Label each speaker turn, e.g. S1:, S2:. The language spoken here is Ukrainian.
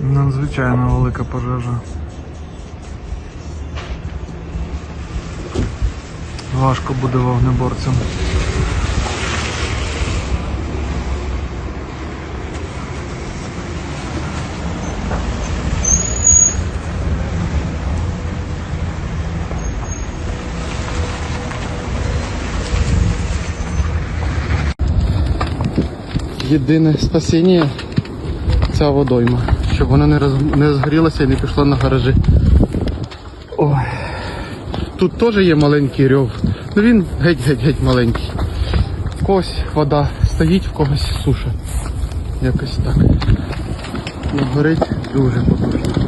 S1: Надзвичайно велика пожежа. Важко буде вогнеборцям.
S2: Єдине спасіння ця водойма, щоб вона не, роз... не згорілося і не пішла на гаражі. Ой. Тут теж є маленький рьов, ну він геть-геть-геть маленький. В когось вода стоїть, в когось суша. Якось так. Ну, горить дуже потужно.